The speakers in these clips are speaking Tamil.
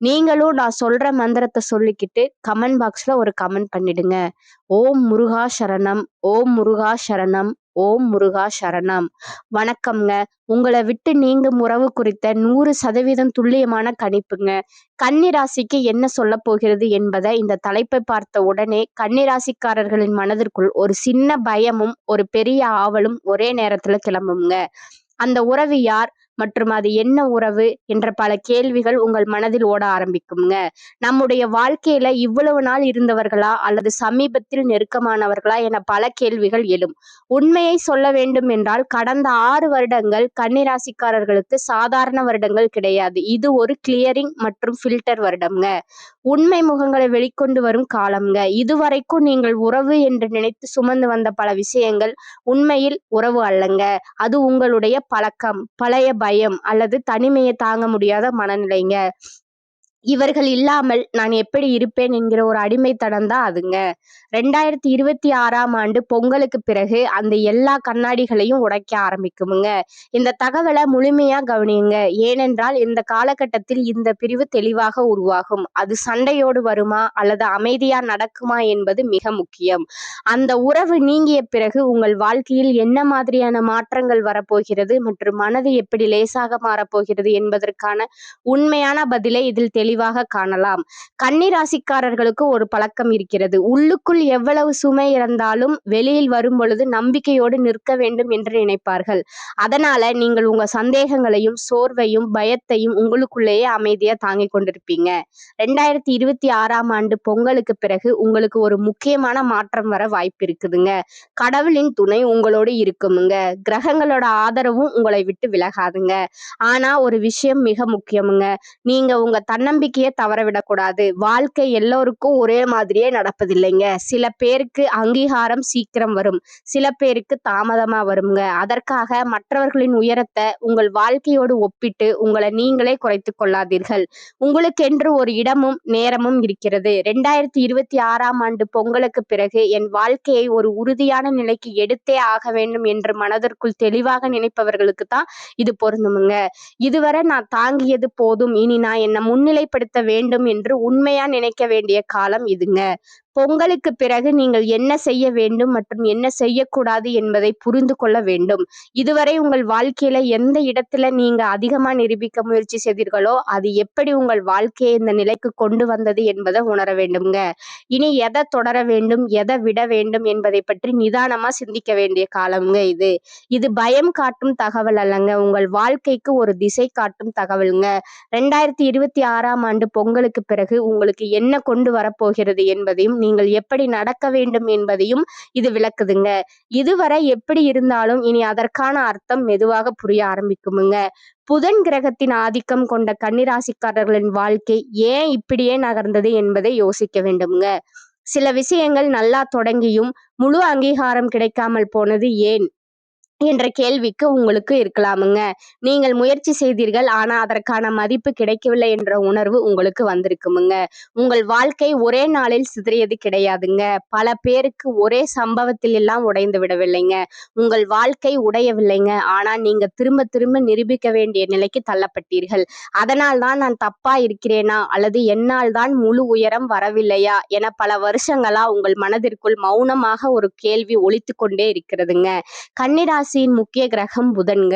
நீங்களும் நான் சொல்ற மந்திரத்தை சொல்லிக்கிட்டு கமெண்ட் பாக்ஸ்ல ஒரு கமெண்ட் பண்ணிடுங்க. ஓம் முருகா சரணம் ஓம் முருகா சரணம் ஓம் முருகா சரணம். வணக்கம்ங்க. உங்களை விட்டு நீங்கும் உறவு குறித்த நூறு சதவீதம் துல்லியமான கணிப்புங்க. கன்னிராசிக்கு என்ன சொல்ல போகிறது என்பதை இந்த தலைப்பை பார்த்த உடனே கன்னிராசிக்காரர்களின் மனதிற்குள் ஒரு சின்ன பயமும் ஒரு பெரிய ஆவலும் ஒரே நேரத்துல கிளம்புங்க அந்த உறவு யார்? மற்றும் அது என்ன உறவு என்ற பல கேள்விகள் உங்கள் மனதில் ஓட ஆரம்பிக்குங்க நம்முடைய வாழ்க்கையில இவ்வளவு நாள் இருந்தவர்களா அல்லது சமீபத்தில் நெருக்கமானவர்களா என பல கேள்விகள் எழும். உண்மையை சொல்ல வேண்டும் என்றால் கடந்த ஆறு வருடங்கள் கன்னிராசிக்காரர்களுக்கு சாதாரண வருடங்கள் கிடையாது. இது ஒரு கிளியரிங் மற்றும் ஃபில்டர் வருடம்ங்க. உண்மை முகங்களை வெளிக்கொண்டு வரும் காலம்ங்க. இதுவரைக்கும் நீங்கள் உறவு என்று நினைத்து சுமந்து வந்த பல விஷயங்கள் உண்மையில் உறவு அல்லங்க. அது உங்களுடைய பழக்கம் பழைய பயம் அல்லது தனிமையை தாங்க முடியாத மனநிலைங்க. இவர்கள் இல்லாமல் நான் எப்படி இருப்பேன் என்கிற ஒரு அடிமைத்தனம் தான் அதுங்க. ரெண்டாயிரத்தி இருபத்தி ஆறாம் ஆண்டு பொங்கலுக்கு பிறகு அந்த எல்லா கண்ணாடிகளையும் உடைக்க ஆரம்பிக்குமுங்க. இந்த தகவலை முழுமையா கவனியுங்க. ஏனென்றால் இந்த காலகட்டத்தில் இந்த பிரிவு தெளிவாக உருவாகும். அது சண்டையோடு வருமா அல்லது அமைதியா நடக்குமா என்பது மிக முக்கியம். அந்த உறவு நீங்கிய பிறகு உங்கள் வாழ்க்கையில் என்ன மாதிரியான மாற்றங்கள் வரப்போகிறது மற்றும் மனது எப்படி லேசாக மாறப்போகிறது என்பதற்கான உண்மையான பதிலை இதில் தெளி தெளிவாக காணலாம். கன்னிராசிக்காரர்களுக்கு ஒரு பழக்கம் இருக்கிறது. உள்ளுக்குள் எவ்வளவு சுமை இருந்தாலும் வெளியில் வரும் பொழுது நம்பிக்கையோடு நிற்க வேண்டும் என்று நினைப்பார்கள். அதனால நீங்கள் உங்க சந்தேகங்களையும் சோர்வையும் பயத்தையும் உங்களுக்குள்ளேயே அமைதியா தாங்கி கொண்டிருப்பீங்க. ரெண்டாயிரத்தி இருபத்தி ஆறாம் ஆண்டு பொங்கலுக்கு பிறகு உங்களுக்கு ஒரு முக்கியமான மாற்றம் வர வாய்ப்பு இருக்குதுங்க. கடவுளின் துணை உங்களோடு இருக்குமுங்க. கிரகங்களோட ஆதரவும் உங்களை விட்டு விலகாதுங்க. ஆனா ஒரு விஷயம் மிக முக்கியமுங்க. நீங்க உங்க தன்னம் நம்பிக்கையை தவறவிடக்கூடாது வாழ்க்கை எல்லோருக்கும் ஒரே மாதிரியே நடப்பதில்லைங்க. சில பேருக்கு அங்கீகாரம் சீக்கிரம் வரும். சில பேருக்கு தாமதமா வருங்க. அதற்காக மற்றவர்களின் உயரத்தை உங்கள் வாழ்க்கையோடு ஒப்பிட்டு உங்களை நீங்களே குறைத்து கொள்ளாதீர்கள். உங்களுக்கென்று ஒரு இடமும் நேரமும் இருக்கிறது. ரெண்டாயிரத்தி இருபத்தி ஆறாம் ஆண்டு பொங்கலுக்கு பிறகு என் வாழ்க்கையை ஒரு உறுதியான நிலைக்கு எடுத்தே ஆக வேண்டும் என்று மனதிற்குள் தெளிவாக நினைப்பவர்களுக்கு தான் இது பொருந்துமுங்க. இதுவரை நான் தாங்கியது போதும். இனி நான் என்னை முன்னிலை செயல்படுத்த வேண்டும் என்று உண்மையா நினைக்க வேண்டிய காலம் இதுங்க. பொங்கலுக்கு பிறகு நீங்கள் என்ன செய்ய வேண்டும் மற்றும் என்ன செய்யக்கூடாது என்பதை புரிந்து கொள்ள வேண்டும். இதுவரை உங்கள் வாழ்க்கையில எந்த இடத்துல நீங்க அதிகமா நிரூபிக்க முயற்சி செய்தீர்களோ அது எப்படி உங்கள் வாழ்க்கையை இந்த நிலைக்கு கொண்டு வந்தது என்பதை உணர வேண்டும்ங்க. இனி எதை தொடர வேண்டும் எதை விட வேண்டும் என்பதை பற்றி நிதானமா சிந்திக்க வேண்டிய காலம்ங்க இது. இது பயம் காட்டும் தகவல் அல்லங்க உங்கள் வாழ்க்கைக்கு ஒரு திசை காட்டும் தகவல்ங்க. ரெண்டாயிரத்தி இருபத்தி ஆறாம் ஆண்டு பொங்கலுக்கு பிறகு உங்களுக்கு என்ன கொண்டு வரப்போகிறது என்பதையும் நீங்கள் எப்படி நடக்க வேண்டும் என்பதையும் இது விளக்குதுங்க. இதுவரை எப்படி இருந்தாலும் இனி அதற்கான அர்த்தம் மெதுவாக புரிய ஆரம்பிக்குமுங்க. புதன் கிரகத்தின் ஆதிக்கம் கொண்ட கன்னிராசிக்காரர்களின் வாழ்க்கை ஏன் இப்படியே நகர்ந்தது என்பதை யோசிக்க வேண்டும்ங்க. சில விஷயங்கள் நல்லா தொடங்கியும் முழு அங்கீகாரம் கிடைக்காமல் போனது ஏன்? என்ற கேள்விக்கு உங்களுக்கு இருக்கலாமுங்க. நீங்கள் முயற்சி செய்தீர்கள் ஆனா அதற்கான மதிப்பு கிடைக்கவில்லை என்ற உணர்வு உங்களுக்கு வந்திருக்குமுங்க. உங்கள் வாழ்க்கை ஒரே நாளில் சிதறியது கிடையாதுங்க. பல பேருக்கு ஒரே சம்பவத்தில் எல்லாம் உடைந்து விடவில்லைங்க. உங்கள் வாழ்க்கை உடையவில்லைங்க. ஆனா நீங்க திரும்ப திரும்ப நிரூபிக்க வேண்டிய நிலைக்கு தள்ளப்பட்டீர்கள். அதனால் தான் நான் தப்பா இருக்கிறேனா? அல்லது என்னால் தான் முழு உயரம் வரவில்லையா? என பல வருஷங்களா உங்கள் மனதிற்குள் மௌனமாக ஒரு கேள்வி ஒழித்து கொண்டே இருக்கிறதுங்க. கன்னிராசி ராசியின் முக்கிய கிரகம் புதன்க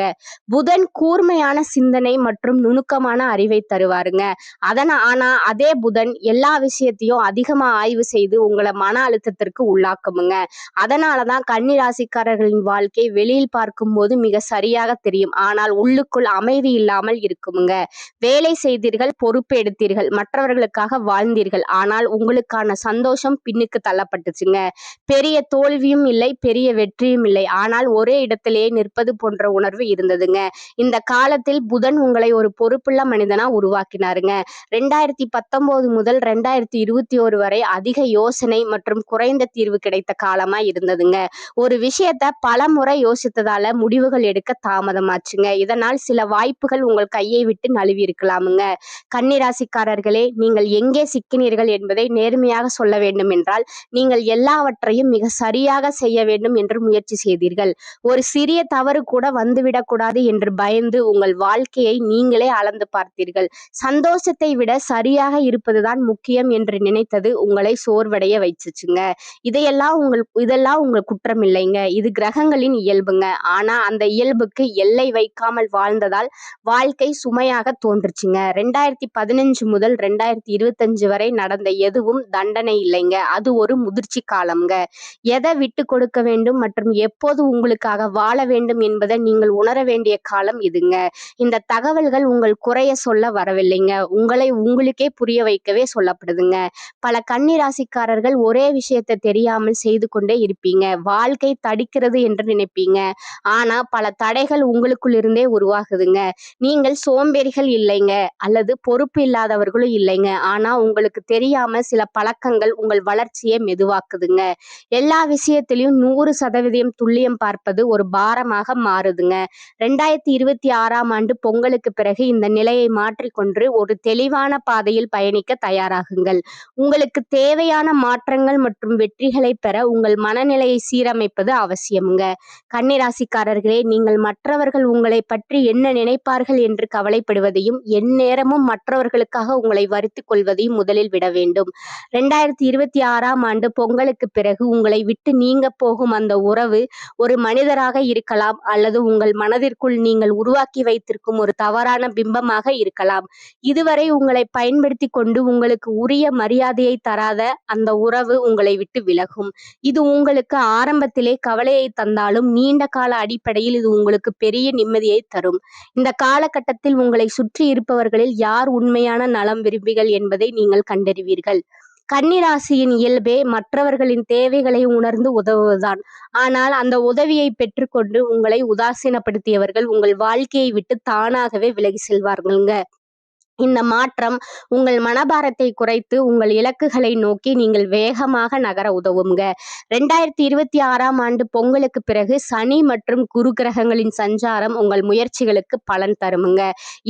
புதன் கூர்மையான சிந்தனை மற்றும் நுணுக்கமான அறிவை தருவாருங்க. அதன ஆனா அதே புதன் எல்லா விஷயத்தையும் அதிகமா ஆய்வு செய்து உங்களை மன அழுத்தத்திற்கு உள்ளாக்குமுங்க. அதனாலதான் கன்னி ராசிக்காரர்களின் வாழ்க்கை வெளியில் பார்க்கும் போது மிக சரியாக தெரியும். ஆனால் உள்ளுக்குள் அமைதி இல்லாமல் இருக்குமுங்க. வேலை செய்தீர்கள் பொறுப்பு எடுத்தீர்கள் மற்றவர்களுக்காக வாழ்ந்தீர்கள். ஆனால் உங்களுக்கான சந்தோஷம் பின்னுக்கு தள்ளப்பட்டுச்சுங்க. பெரிய தோல்வியும் இல்லை பெரிய வெற்றியும் இல்லை. ஆனால் ஒரே இடத்தில் இடத்திலேயே நிற்பது போன்ற உணர்வு இருந்ததுங்க. இந்த காலத்தில் புதன் உங்களை ஒரு பொறுப்புள்ள மனிதனா உருவாக்கினாருங்க. ரெண்டாயிரத்தி பத்தொன்பது முதல் ரெண்டாயிரத்தி இருபத்தி ஒரு வரை அதிக யோசனை மற்றும் குறைந்த தீர்வு கிடைத்த காலமா இருந்ததுங்க. ஒரு விஷயத்த பல முறை யோசித்ததால முடிவுகள் எடுக்க தாமதமாச்சுங்க. இதனால் சில வாய்ப்புகள் உங்கள் கையை விட்டு நழுவி இருக்கலாமுங்க. கன்னிராசிக்காரர்களே நீங்கள் எங்கே சிக்கினீர்கள் என்பதை நேர்மையாக சொல்ல வேண்டும் என்றால் நீங்கள் எல்லாவற்றையும் மிக சரியாக செய்ய வேண்டும் என்று முயற்சி செய்தீர்கள். ஒரு சிறிய தவறு கூட வந்துவிடக்கூடாது என்று பயந்து உங்கள் வாழ்க்கையை நீங்களே அளந்து பார்த்தீர்கள். சந்தோஷத்தை விட சரியாக இருப்பதுதான் முக்கியம் என்று நினைத்தது உங்களை சோர்வடைய வைச்சிச்சுங்க. இதையெல்லாம் உங்கள் இதெல்லாம் உங்கள் குற்றம் இல்லைங்க. இது கிரகங்களின் இயல்புங்க. ஆனா அந்த இயல்புக்கு எல்லை வைக்காமல் வாழ்ந்ததால் வாழ்க்கை சுமையாக தோன்றுச்சுங்க. ரெண்டாயிரத்தி பதினஞ்சு முதல் ரெண்டாயிரத்தி இருபத்தஞ்சு வரை நடந்த எதுவும் தண்டனை இல்லைங்க. அது ஒரு முதிர்ச்சி காலம்ங்க. எதை விட்டு கொடுக்க வேண்டும் மற்றும் எப்போது உங்களுக்காக வாழ வேண்டும் என்பதை நீங்கள் உணர வேண்டிய காலம் இதுங்க. இந்த தகவல்கள் உங்கள் குறைய சொல்ல வரவில்லைங்க. உங்களை உங்களுக்கே புரிய வைக்கவே சொல்லப்படுதுங்க. பல கன்னிராசிக்காரர்கள் ஒரே விஷயத்தை தெரியாமல் செய்து கொண்டே இருப்பீங்க. வாழ்க்கை தடிக்கிறது என்று நினைப்பீங்க. ஆனா பல தடைகள் உங்களுக்குள் இருந்தே உருவாகுதுங்க. நீங்கள் சோம்பேறிகள் இல்லைங்க. அல்லது பொறுப்பு இல்லாதவர்களும் இல்லைங்க. ஆனா உங்களுக்கு தெரியாம சில பழக்கங்கள் உங்கள் வளர்ச்சியை மெதுவாக்குதுங்க. எல்லா விஷயத்திலையும் நூறு சதவீதம் துல்லியம் பார்ப்பது ஒரு பாரமாக மாறுதுங்க. ரெண்டாயிரத்தி இருபத்தி ஆறாம் ஆண்டு பொங்கலுக்கு பிறகு இந்த நிலையை மாற்றிக்கொண்டு ஒரு தெளிவான பாதையில் பயணிக்க தயாராகுங்கள். உங்களுக்கு தேவையான மாற்றங்கள் மற்றும் வெற்றிகளை பெற உங்கள் மனநிலையை சீரமைப்பது அவசியமுங்க. கன்னிராசிக்காரர்களே நீங்கள் மற்றவர்கள் உங்களை பற்றி என்ன நினைப்பார்கள் என்று கவலைப்படுவதையும் எந்நேரமும் மற்றவர்களுக்காக உங்களை வருத்திக் கொள்வதையும் முதலில் விட வேண்டும். ரெண்டாயிரத்தி இருபத்தி ஆறாம் ஆண்டு பொங்கலுக்கு பிறகு உங்களை விட்டு நீங்க போகும் அந்த உறவு ஒரு மனிதராக பிம்பமாக இருக்கலாம் அல்லது உங்கள் மனதிற்குள் நீங்கள் உருவாக்கி வைத்திருக்கும் ஒரு தவறான பிம்பமாக இருக்கலாம். இதுவரை உங்களை பயன்படுத்தி கொண்டு உங்களுக்கு உரிய மரியாதையை தராத அந்த உறவு உங்களை விட்டு விலகும். இது உங்களுக்கு ஆரம்பத்திலே கவலையை தந்தாலும் நீண்ட கால அடிப்படையில் இது உங்களுக்கு பெரிய நிம்மதியை தரும். இந்த காலகட்டத்தில் உங்களை சுற்றி இருப்பவர்களில் யார் உண்மையான நலம் விரும்பிகள் என்பதை நீங்கள் கண்டறிவீர்கள். கன்னிராசியின் இயல்பே மற்றவர்களின் தேவைகளை உணர்ந்து உதவுவதுதான். ஆனால் அந்த உதவியை பெற்றுக்கொண்டு உங்களை உதாசீனப்படுத்தியவர்கள் உங்கள் வாழ்க்கையை விட்டு தானாகவே விலகி செல்வார்களுங்க. இந்த மாற்றம் உங்கள் மனபாரத்தை குறைத்து உங்கள் இலக்குகளை நோக்கி நீங்கள் வேகமாக நகர உதவுங்க. ரெண்டாயிரத்தி இருபத்தி ஆறாம் ஆண்டு பொங்கலுக்கு பிறகு சனி மற்றும் குரு கிரகங்களின் சஞ்சாரம் உங்கள் முயற்சிகளுக்கு பலன் தருமுங்க.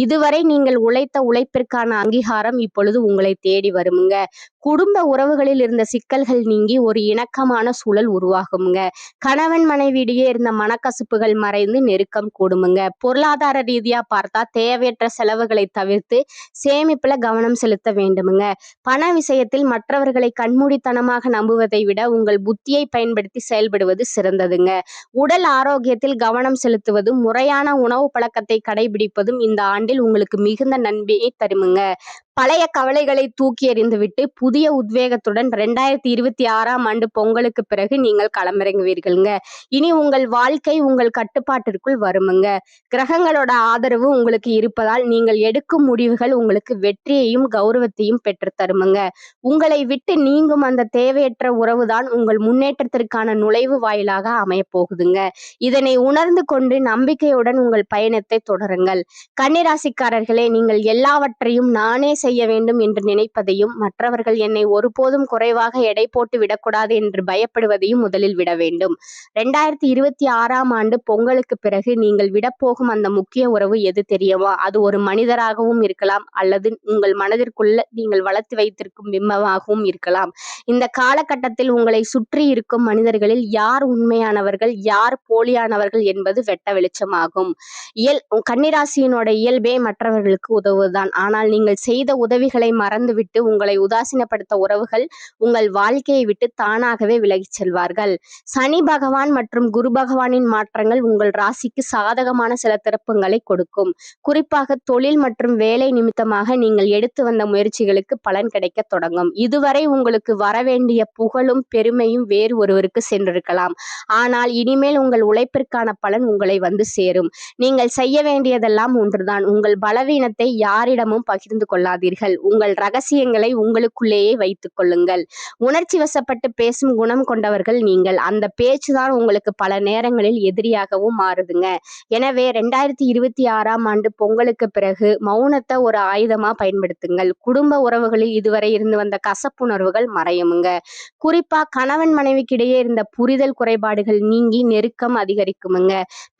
இதுவரை நீங்கள் உழைத்த உழைப்பிற்கான அங்கீகாரம் இப்பொழுது உங்களை தேடி வருமுங்க. குடும்ப உறவுகளில் இருந்த சிக்கல்கள் நீங்கி ஒரு இணக்கமான சூழல் உருவாகுங்க கணவன் மனைவியிடையே இருந்த மனக்கசுப்புகள் மறைந்து நெருக்கம் கூடுமுங்க. பொருளாதார ரீதியா பார்த்தா தேவையற்ற செலவுகளை தவிர்த்து சேமிப்புல கவனம் செலுத்த வேண்டுமுங்க. பண விஷயத்தில் மற்றவர்களை கண்மூடித்தனமாக நம்புவதை விட உங்கள் புத்தியை பயன்படுத்தி செயல்படுவது சிறந்ததுங்க. உடல் ஆரோக்கியத்தில் கவனம் செலுத்துவதும் முறையான உணவு பழக்கத்தை கடைபிடிப்பதும் இந்த ஆண்டில் உங்களுக்கு மிகுந்த நன்மையை தருமுங்க. பழைய கவலைகளை தூக்கி எறிந்துவிட்டு புதிய உத்வேகத்துடன் ரெண்டாயிரத்தி இருபத்தி ஆறாம் ஆண்டு பொங்கலுக்கு பிறகு நீங்கள் களமிறங்குவீர்கள்ங்க. இனி உங்கள் வாழ்க்கை உங்கள் கட்டுப்பாட்டிற்குள் வருமுங்க. கிரகங்களோட ஆதரவு உங்களுக்கு இருப்பதால் நீங்கள் எடுக்கும் முடிவுகள் உங்களுக்கு வெற்றியையும் கௌரவத்தையும் பெற்று தருமுங்க. உங்களை விட்டு நீங்கும் அந்த தேவையற்ற உறவுதான் உங்கள் முன்னேற்றத்திற்கான நுழைவு வாயிலாக அமையப்போகுதுங்க இதனை உணர்ந்து கொண்டு நம்பிக்கையுடன் உங்கள் பயணத்தை தொடருங்கள். கன்னிராசிக்காரர்களே நீங்கள் எல்லாவற்றையும் நானே செய்ய வேண்டும் என்று நினைப்பதையும் மற்றவர்கள் என்னை ஒருபோதும் குறைவாக எடை போட்டு விடக்கூடாது என்று பயப்படுவதையும் முதலில் விட வேண்டும். ரெண்டாயிரத்தி இருபத்தி ஆறாம் ஆண்டு பொங்கலுக்கு பிறகு நீங்கள் விடப்போகும் அந்த முக்கிய உறவு எது தெரியுமா? அது ஒரு மனிதராகவும் இருக்கலாம் அல்லது உங்கள் மனதிற்குள்ள நீங்கள் வளர்த்து வைத்திருக்கும் பிம்பமாகவும் இருக்கலாம். இந்த காலகட்டத்தில் உங்களை சுற்றி இருக்கும் மனிதர்களில் யார் உண்மையானவர்கள் யார் போலியானவர்கள் என்பது வெட்ட வெளிச்சமாகும். இயல் கன்னிராசியினோட இயல்பே மற்றவர்களுக்கு உதவுதான். ஆனால் நீங்கள் செய்த உதவிகளை மறந்துவிட்டு உங்களை உதாசீனப்படுத்த உறவுகள் உங்கள் வாழ்க்கையை விட்டு தானாகவே விலகிச் செல்வார்கள். சனி பகவான் மற்றும் குரு பகவானின் மாற்றங்கள் உங்கள் ராசிக்கு சாதகமான சில திருப்பங்களை கொடுக்கும். குறிப்பாக தொழில் மற்றும் வேலை நிமித்தமாக நீங்கள் எடுத்து வந்த முயற்சிகளுக்கு பலன் கிடைக்க தொடங்கும். இதுவரை உங்களுக்கு வரவேண்டிய புகழும் பெருமையும் வேறு ஒருவருக்கு சென்றிருக்கலாம். ஆனால் இனிமேல் உங்கள் உழைப்பிற்கான பலன் உங்களை வந்து சேரும். நீங்கள் செய்ய வேண்டியதெல்லாம் ஒன்றுதான். உங்கள் பலவீனத்தை யாரிடமும் பகிர்ந்து கொள்ளாதீர்கள். பேசாதீர்கள் உங்கள் ரகசியங்களை உங்களுக்குள்ளேயே வைத்துக் கொள்ளுங்கள். உணர்ச்சி வசப்பட்டு பேசும் குணம் கொண்டவர்கள் நீங்கள். அந்த பேச்சுதான் உங்களுக்கு பல நேரங்களில் எதிரியாகவும் மாறுதுங்க. எனவே ரெண்டாயிரத்தி இருபத்தி ஆறாம் ஆண்டு பொங்கலுக்கு பிறகு மௌனத்தை ஒரு ஆயுதமா பயன்படுத்துங்கள். குடும்ப உறவுகளில் இதுவரை இருந்து வந்த கசப்புணர்வுகள் மறையுமுங்க. குறிப்பா கணவன் மனைவிக்கிடையே இருந்த புரிதல் குறைபாடுகள் நீங்கி நெருக்கம் அதிகரிக்குமுங்க.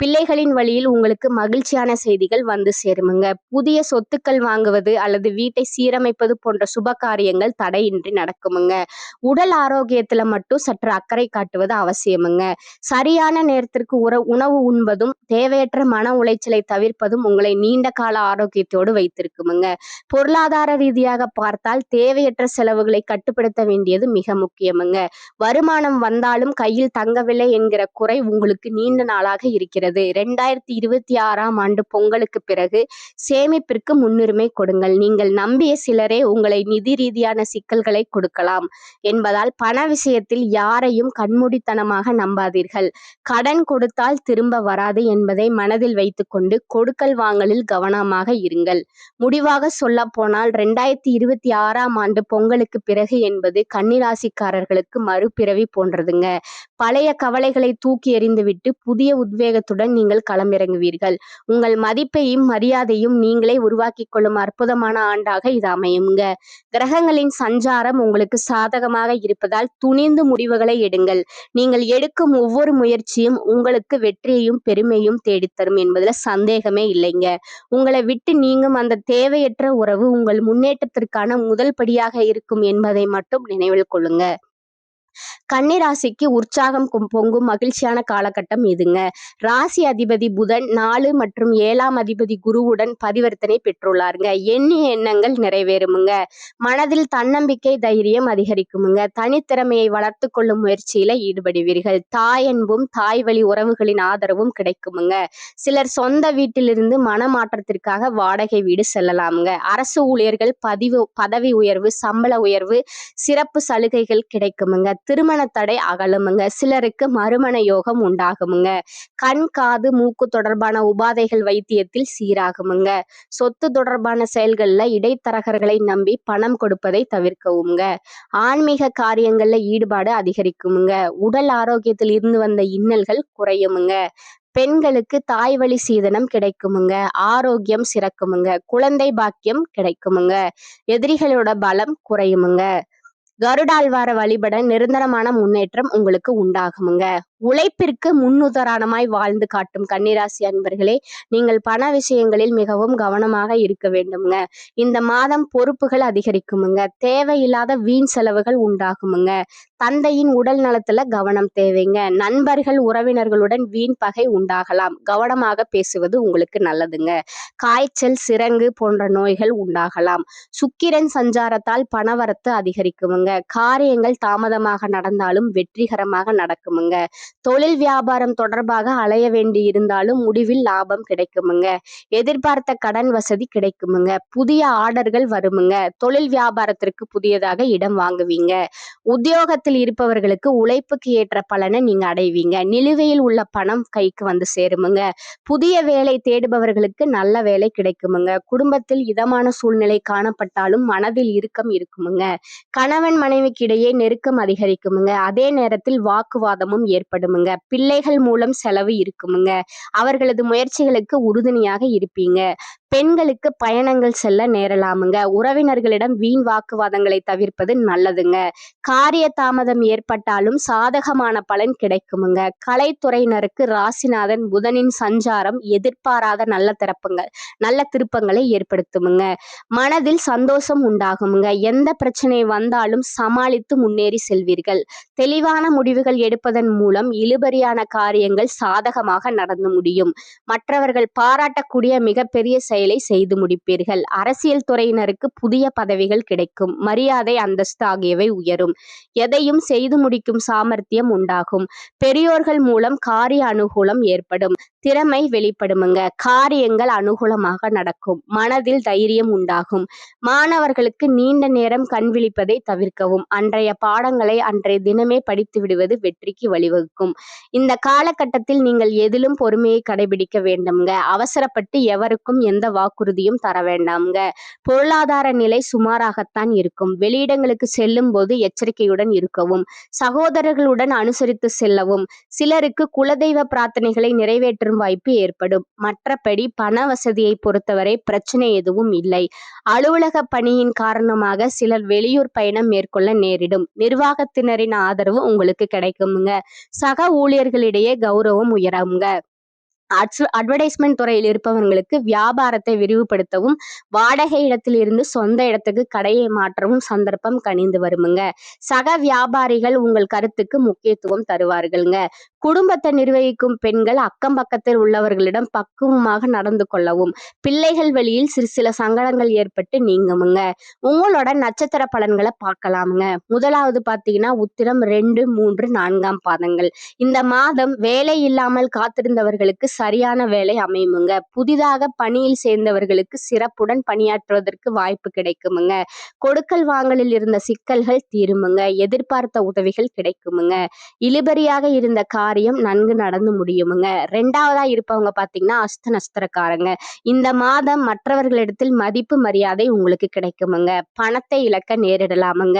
பிள்ளைகளின் வழியில் உங்களுக்கு மகிழ்ச்சியான செய்திகள் வந்து சேருமுங்க. புதிய சொத்துக்கள் வாங்குவது அல்லது வீட்டை சீரமைப்பது போன்ற சுப காரியங்கள் தடையின்றி நடக்குமுங்க. உடல் ஆரோக்கியத்துல மட்டும் சற்று அக்கறை காட்டுவது அவசியமுங்க. சரியான நேரத்திற்கு உற உணவு உண்பதும் தேவையற்ற மன உளைச்சலை தவிர்ப்பதும் உங்களை நீண்ட கால ஆரோக்கியத்தோடு வைத்திருக்குமுங்க. பொருளாதார ரீதியாக பார்த்தால் தேவையற்ற செலவுகளை கட்டுப்படுத்த வேண்டியது மிக முக்கியமுங்க. வருமானம் வந்தாலும் கையில் தங்கவில்லை என்கிற குறை உங்களுக்கு நீண்ட நாளாக இருக்கிறது. ரெண்டாயிரத்தி இருபத்தி ஆறாம் ஆண்டு பொங்கலுக்கு பிறகு சேமிப்பிற்கு முன்னுரிமை கொடுங்கள். நீங்கள் நம்பிய சிலரே உங்களை நிதி ரீதியான சிக்கல்களை கொடுக்கலாம் என்பதால் பண விஷயத்தில் யாரையும் கண்மூடித்தனமாக நம்பாதீர்கள். கடன் கொடுத்தால் திரும்ப வராது என்பதை மனதில் வைத்துக்கொண்டு கொடுக்கல் வாங்கலில் கவனமாக இருங்கள். முடிவாக சொல்ல போனால் ரெண்டாயிரத்தி இருபத்தி ஆறாம் ஆண்டு பொங்கலுக்கு பிறகு என்பது கன்னிராசிக்காரர்களுக்கு மறுபிறவி போன்றதுங்க. பழைய கவலைகளை தூக்கி எறிந்துவிட்டு புதிய உத்வேகத்துடன் நீங்கள் களமிறங்குவீர்கள். உங்கள் மதிப்பையும் மரியாதையும் நீங்களே உருவாக்கிக் கொள்ளும் அற்புதமான ஆண்டு ஆண்டாக இது அமையுங்க. கிரகங்களின் சஞ்சாரம் உங்களுக்கு சாதகமாக இருப்பதால் துணிந்து முடிவுகளை எடுங்கள். நீங்கள் எடுக்கும் ஒவ்வொரு முயற்சியும் உங்களுக்கு வெற்றியையும் பெருமையும் தேடித்தரும் என்பதுல சந்தேகமே இல்லைங்க. உங்களை விட்டு நீங்கும் அந்த தேவையற்ற உறவு உங்கள் முன்னேற்றத்திற்கான முதல் படியாக இருக்கும் என்பதை மட்டும் நினைவில் கொள்ளுங்க. கன்னிராசிக்கு உற்சாகம் பொங்கும் மகிழ்ச்சியான காலகட்டம் இதுங்க. ராசி அதிபதி புதன் நாலு மற்றும் ஏழாம் அதிபதி குருவுடன் பரிவர்த்தனை பெற்றுள்ளாருங்க. எண்ணிய எண்ணங்கள் நிறைவேறுமுங்க. மனதில் தன்னம்பிக்கை தைரியம் அதிகரிக்குமுங்க. தனித்திறமையை வளர்த்து கொள்ளும் முயற்சியில ஈடுபடுவீர்கள். தாய் அன்பும் தாய் வழி உறவுகளின் ஆதரவும் கிடைக்குமுங்க. சிலர் சொந்த வீட்டிலிருந்து மனமாற்றத்திற்காக வாடகை வீடு செல்லலாமுங்க. அரசு ஊழியர்கள் பதிவு பதவி உயர்வு சம்பள உயர்வு சிறப்பு சலுகைகள் கிடைக்குமுங்க. திருமண தடை அகலுமுங்க. சிலருக்கு மறுமண யோகம் உண்டாகுமுங்க. கண் காது மூக்கு தொடர்பான உபாதைகள் வைத்தியத்தில் சீராகுமுங்க. சொத்து தொடர்பான செயல்களில் இடைத்தரகர்களை நம்பி பணம் கொடுப்பதை தவிர்க்கவுங்க. ஆன்மீக காரியங்களில் ஈடுபாடு அதிகரிக்குமுங்க. உடல் ஆரோக்கியத்தில் இருந்து வந்த இன்னல்கள் குறையுமுங்க. பெண்களுக்கு தாய் வழி சீதனம் கிடைக்குமுங்க. ஆரோக்கியம் சிறக்குமுங்க. குழந்தை பாக்கியம் கிடைக்குமுங்க. எதிரிகளோட பலம் குறையுமுங்க. கருடாழ்வார வழிபட நிரந்தரமான முன்னேற்றம் உங்களுக்கு உண்டாகுமுங்க. உழைப்பிற்கு முன்னுதாரணமாய் வாழ்ந்து காட்டும் கன்னிராசி அன்பர்களே நீங்கள் பண விஷயங்களில் மிகவும் கவனமாக இருக்க வேண்டுமுங்க. இந்த மாதம் பொறுப்புகள் அதிகரிக்குமுங்க. தேவையில்லாத வீண் செலவுகள் உண்டாகுமுங்க. தந்தையின் உடல் நலத்துல கவனம் தேவைங்க. நண்பர்கள் உறவினர்களுடன் வீண் பகை உண்டாகலாம். கவனமாக பேசுவது உங்களுக்கு நல்லதுங்க. காய்ச்சல் சிரங்கு போன்ற நோய்கள் உண்டாகலாம். சுக்கிரன் சஞ்சாரத்தால் பணவரத்து அதிகரிக்குமுங்க. காரியங்கள் தாமதமாக நடந்தாலும் வெற்றிகரமாக நடக்குமுங்க. தொழில் வியாபாரம் தொடர்பாக அலைய வேண்டி இருந்தாலும் முடிவில் லாபம் கிடைக்குமுங்க. எதிர்பார்த்த கடன் வசதி கிடைக்குமுங்க. புதிய ஆர்டர்கள் வருமுங்க. தொழில் வியாபாரத்திற்கு புதியதாக இடம் வாங்குவீங்க. உத்தியோகத்தில் இருப்பவர்களுக்கு உழைப்புக்கு ஏற்ற பலனை நீங்க அடைவீங்க. நிலுவையில் உள்ள பணம் கைக்கு வந்து சேருமுங்க. புதிய வேலை தேடுபவர்களுக்கு நல்ல வேலை கிடைக்குமுங்க. குடும்பத்தில் இதமான சூழ்நிலை காணப்பட்டாலும் மனதில் இறுக்கம் இருக்குமுங்க. கணவன் மனைவிக்கு இடையே நெருக்கம் அதிகரிக்குமுங்க. அதே நேரத்தில் வாக்குவாதமும் ஏற்படும் ஏற்படுமுங்க பிள்ளைகள் மூலம் செலவு இருக்குமுங்க. அவர்களது முயற்சிகளுக்கு உறுதுணையாக இருப்பீங்க. பெண்களுக்கு பயணங்கள் செல்ல நேரலாமுங்க. உறவினர்களிடம் வீண் வாக்குவாதங்களை தவிர்ப்பது நல்லதுங்க. காரிய தாமதம் ஏற்பட்டாலும் சாதகமான பலன் கிடைக்குமுங்க. கலைத்துறையினருக்கு ராசிநாதன் புதனின் சஞ்சாரம் எதிர்பாராத நல்ல திறப்புங்கள் நல்ல திருப்பங்களை ஏற்படுத்துமுங்க. மனதில் சந்தோஷம் உண்டாகுமுங்க. எந்த பிரச்சனை வந்தாலும் சமாளித்து முன்னேறி செல்வீர்கள். தெளிவான முடிவுகள் எடுப்பதன் மூலம் இழுபறியான காரியங்கள் சாதகமாக நடந்து முடியும். மற்றவர்கள் பாராட்டக்கூடிய மிகப்பெரிய செயலை செய்து முடிப்பீர்கள். அரசியல் துறையினருக்கு புதிய பதவிகள் கிடைக்கும். மரியாதை அந்தஸ்து ஆகியவை உயரும். எதையும் செய்து முடிக்கும் சாமர்த்தியம் உண்டாகும். பெரியோர்கள் மூலம் காரிய அனுகூலம் ஏற்படும். திறமை வெளிப்படுமுங்க. காரியங்கள் அனுகூலமாக நடக்கும். மனதில் தைரியம் உண்டாகும். மாணவர்களுக்கு நீண்ட நேரம் கண் விழிப்பதை தவிர்க்கவும். அன்றைய பாடங்களை அன்றைய தினமே படித்து விடுவது வெற்றிக்கு வழிவகுக்கும். இந்த காலகட்டத்தில் நீங்கள் எதிலும் பொறுமையை கடைபிடிக்க வேண்டும்ங்க. அவசரப்பட்டு எவருக்கும் எந்த வாக்குறுதியும் தர வேண்டாம்ங்க. பொருளாதார நிலை சுமாராகத்தான் இருக்கும். வெளியிடங்களுக்கு செல்லும் போது எச்சரிக்கையுடன் இருக்கவும். சகோதரர்களுடன் அனுசரித்து செல்லவும். சிலருக்கு குலதெய்வ பிரார்த்தனைகளை நிறைவேற்றும் வாய்ப்பு ஏற்படும். மற்றபடி பண வசதியை பொறுத்தவரை பிரச்சனை எதுவும் இல்லை. அலுவலக பணியின் காரணமாக சிலர் வெளியூர் பயணம் மேற்கொள்ள நேரிடும். நிர்வாகத்தினரின் ஆதரவு உங்களுக்கு கிடைக்குங்க சக ஊழியர்களிடையே கௌரவம் உயரவுங்க அட்வர்டைஸ்மெண்ட் துறையில் இருப்பவர்களுக்கு வியாபாரத்தை விரிவுபடுத்தவும் வாடகை இடத்தில் இருந்து சொந்த இடத்துக்கு கடையை மாற்றவும் சந்தர்ப்பம் கணிந்து வருமுங்க. சக வியாபாரிகள் உங்கள் கருத்துக்கு முக்கியத்துவம் தருவார்கள்ங்க. குடும்பத்தை நிர்வகிக்கும் பெண்கள் அக்கம் பக்கத்தில் உள்ளவர்களிடம் பக்குவமாக நடந்து கொள்ளவும் பிள்ளைகள் வழியில் சிறு சில சங்கடங்கள் ஏற்பட்டு நீங்குமுங்க. உங்களோட நட்சத்திர பலன்களை பார்க்கலாமுங்க. முதலாவது பார்த்தீங்கன்னா உத்திரம் ரெண்டு மூன்று நான்காம் பாதங்கள். இந்த மாதம் வேலை இல்லாமல் காத்திருந்தவர்களுக்கு சரியான வேலை அமையுமுங்க. புதிதாக பணியில் சேர்ந்தவர்களுக்கு சிறப்புடன் பணியாற்றுவதற்கு வாய்ப்பு கிடைக்குமுங்க. கொடுக்கல் வாங்கலில் இருந்த சிக்கல்கள் தீருமுங்க. எதிர்பார்த்த உதவிகள் கிடைக்குமுங்க. இழுபறியாக இருந்த காரியம் நன்கு நடந்து முடியுமுங்க. ரெண்டாவதா இருப்பவங்க பாத்தீங்கன்னா அஸ்த நஸ்திரக்காரங்க இந்த மாதம் மற்றவர்களிடத்தில் மதிப்பு மரியாதை உங்களுக்கு கிடைக்குமுங்க. பணத்தை இழக்க நேரிடலாமுங்க.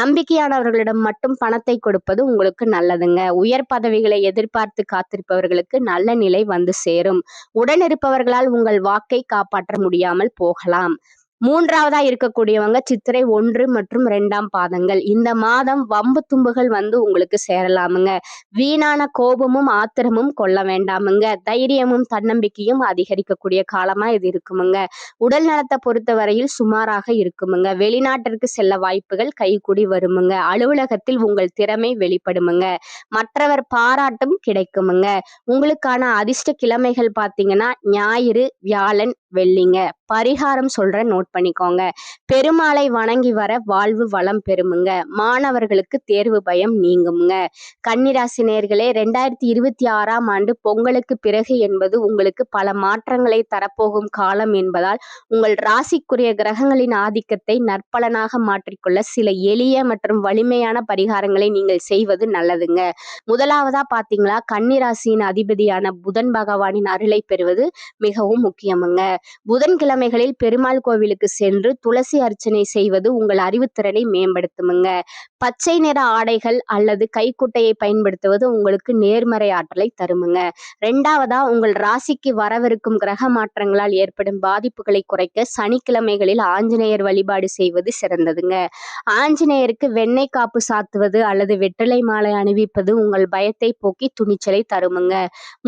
நம்பிக்கையானவர்களிடம் மட்டும் பணத்தை கொடுப்பது உங்களுக்கு நல்லதுங்க. உயர் பதவிகளை எதிர்பார்த்து காத்திருப்பவர்களுக்கு நல்ல நிலை வந்து சேரும். உடனிருப்பவர்களால் உங்கள் வாக்கை காப்பாற்ற முடியாமல் போகலாம். மூன்றாவதா இருக்கக்கூடியவங்க சித்திரை ஒன்று மற்றும் ரெண்டாம் பாதங்கள். இந்த மாதம் வம்பு தும்புகள் வந்து உங்களுக்கு சேரலாமுங்க. வீணான கோபமும் ஆத்திரமும் கொள்ள வேண்டாமுங்க. தைரியமும் தன்னம்பிக்கையும் அதிகரிக்கக்கூடிய காலமா இது இருக்குமுங்க. உடல் நலத்தை பொறுத்தவரையில் சுமாராக இருக்குமுங்க. வெளிநாட்டிற்கு செல்ல வாய்ப்புகள் கைகூடி வருமுங்க. அலுவலகத்தில் உங்கள் திறமை வெளிப்படுமுங்க. மற்றவர் பாராட்டும் கிடைக்குமுங்க. உங்களுக்கான அதிர்ஷ்ட கிழமைகள் பார்த்தீங்கன்னா ஞாயிறு வியாழன் வெள்ளிங்க பரிகாரம் சொல்ற நோட் பண்ணிக்கோங்க. பெருமாளை வணங்கி வர வாழ்வு வளம் பெறுமுங்க. மாணவர்களுக்கு தேர்வு பயம் நீங்குமுங்க. கன்னிராசி நேர்களே ரெண்டாயிரத்தி இருபத்தி ஆறாம் ஆண்டு பொங்கலுக்கு பிறகு என்பது உங்களுக்கு பல மாற்றங்களை தரப்போகும் காலம் என்பதால் உங்கள் ராசிக்குரிய கிரகங்களின் ஆதிக்கத்தை நற்பலனாக மாற்றிக்கொள்ள சில எளிய மற்றும் வலிமையான பரிகாரங்களை நீங்கள் செய்வது நல்லதுங்க. முதலாவதா பாத்தீங்களா? கன்னிராசியின் அதிபதியான புதன் பகவானின் அருளை பெறுவது மிகவும் முக்கியமுங்க. புதன்கிழமைகளில் பெருமாள் கோவிலுக்கு சென்று துளசி அர்ச்சனை செய்வது உங்கள் அறிவுத்திறனை மேம்படுத்துமுங்க. பச்சை நிற ஆடைகள் அல்லது கைக்குட்டையை பயன்படுத்துவது உங்களுக்கு நேர்மறை ஆற்றலை தருமுங்க. ரெண்டாவதா உங்கள் ராசிக்கு வரவிருக்கும் கிரக மாற்றங்களால் ஏற்படும் பாதிப்புகளை குறைக்க சனிக்கிழமைகளில் ஆஞ்சநேயர் வழிபாடு செய்வது சிறந்ததுங்க. ஆஞ்சநேயருக்கு வெண்ணெய் காப்பு சாத்துவது அல்லது வெற்றிலை மாலை அணிவிப்பது உங்கள் பயத்தை போக்கி துணிச்சலை தருமுங்க.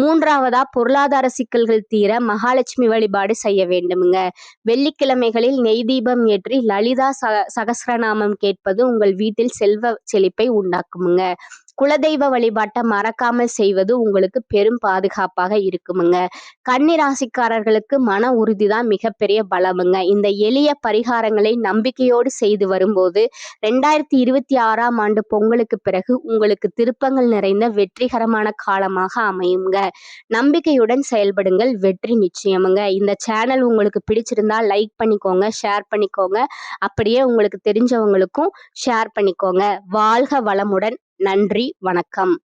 மூன்றாவதா பொருளாதார சிக்கல்கள் தீர மகாலட்சுமி வழிபாடு செய்ய வேண்டுமுங்க. வெள்ளிக்கிழமைகளில் நெய் தீபம் ஏற்றி லலிதா ச சகசிரநாமம் கேட்பது உங்கள் வீட்டில் செல்வ செழிப்பை உண்டாக்குமுங்க. குலதெய்வ வழிபாட்டை மறக்காமல் செய்வது உங்களுக்கு பெரும் பாதுகாப்பாக இருக்குமுங்க. கன்னிராசிக்காரர்களுக்கு மன உறுதி தான் மிகப்பெரிய பலமுங்க. இந்த எளிய பரிகாரங்களை நம்பிக்கையோடு செய்து வரும்போது ரெண்டாயிரத்தி இருபத்தி ஆறாம் ஆண்டு பொங்கலுக்கு பிறகு உங்களுக்கு திருப்பங்கள் நிறைந்த வெற்றிகரமான காலமாக அமையுங்க. நம்பிக்கையுடன் செயல்படுங்கள் வெற்றி நிச்சயமுங்க. இந்த சேனல் உங்களுக்கு பிடிச்சிருந்தா லைக் பண்ணிக்கோங்க ஷேர் பண்ணிக்கோங்க. அப்படியே உங்களுக்கு தெரிஞ்சவங்களுக்கும் ஷேர் பண்ணிக்கோங்க. வாழ்க வளமுடன். நன்றி வணக்கம்.